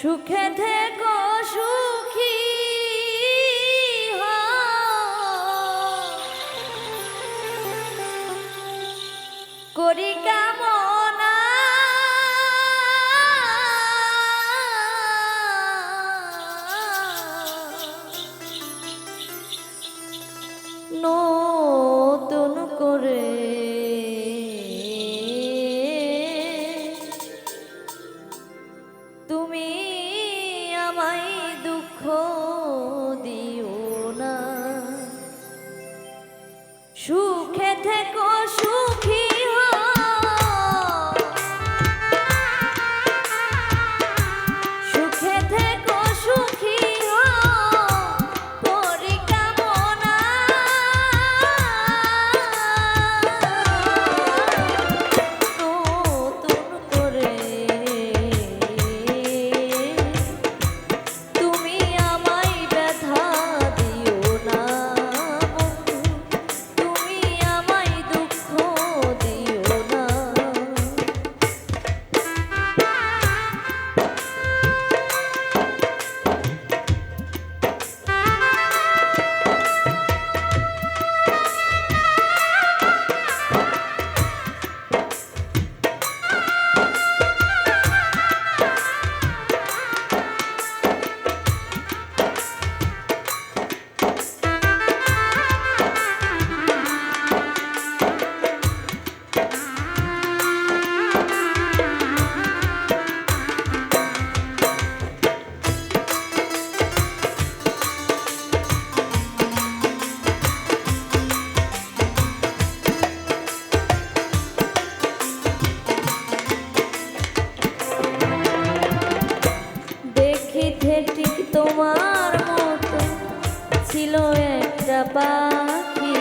সুখে থেকো সুখী করি কামন ছিল একটা পাখি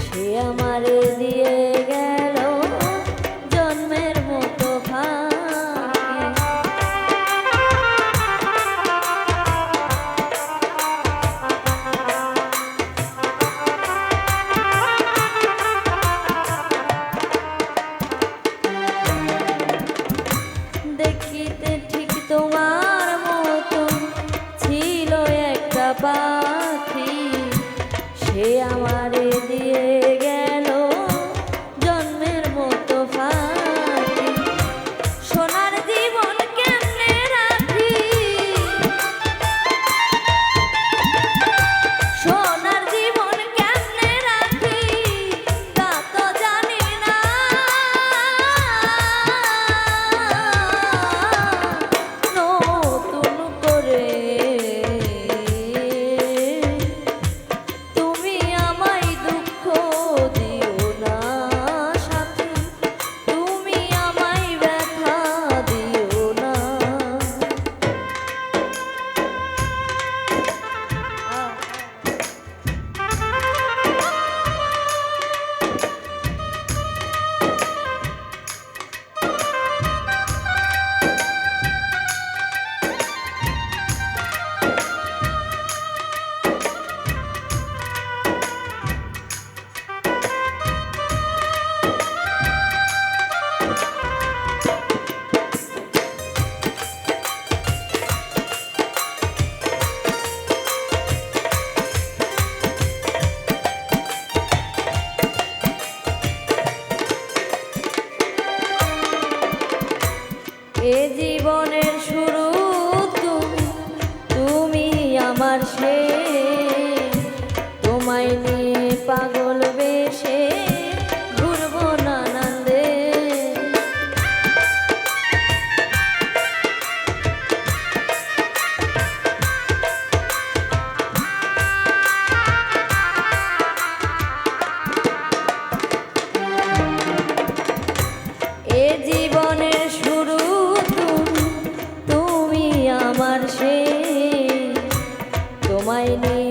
সে আমার দিয়ে আমারে দিয়ে এ জীবনে আমার সে। তোমায় নিয়ে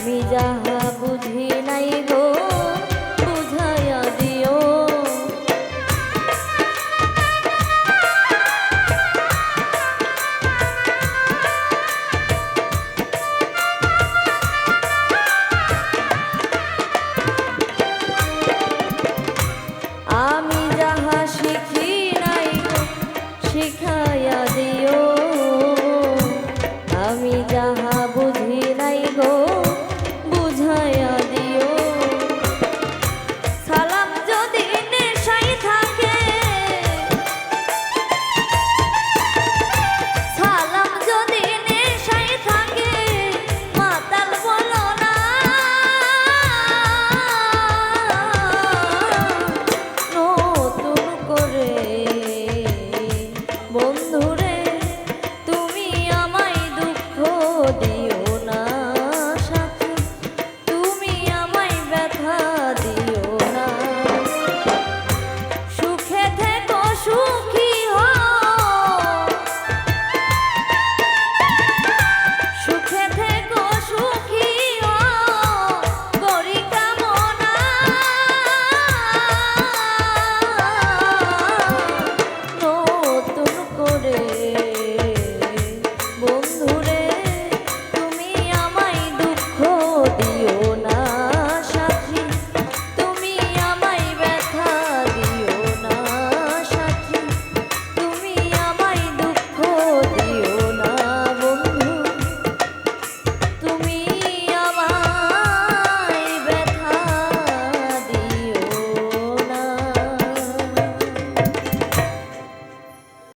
আমি যা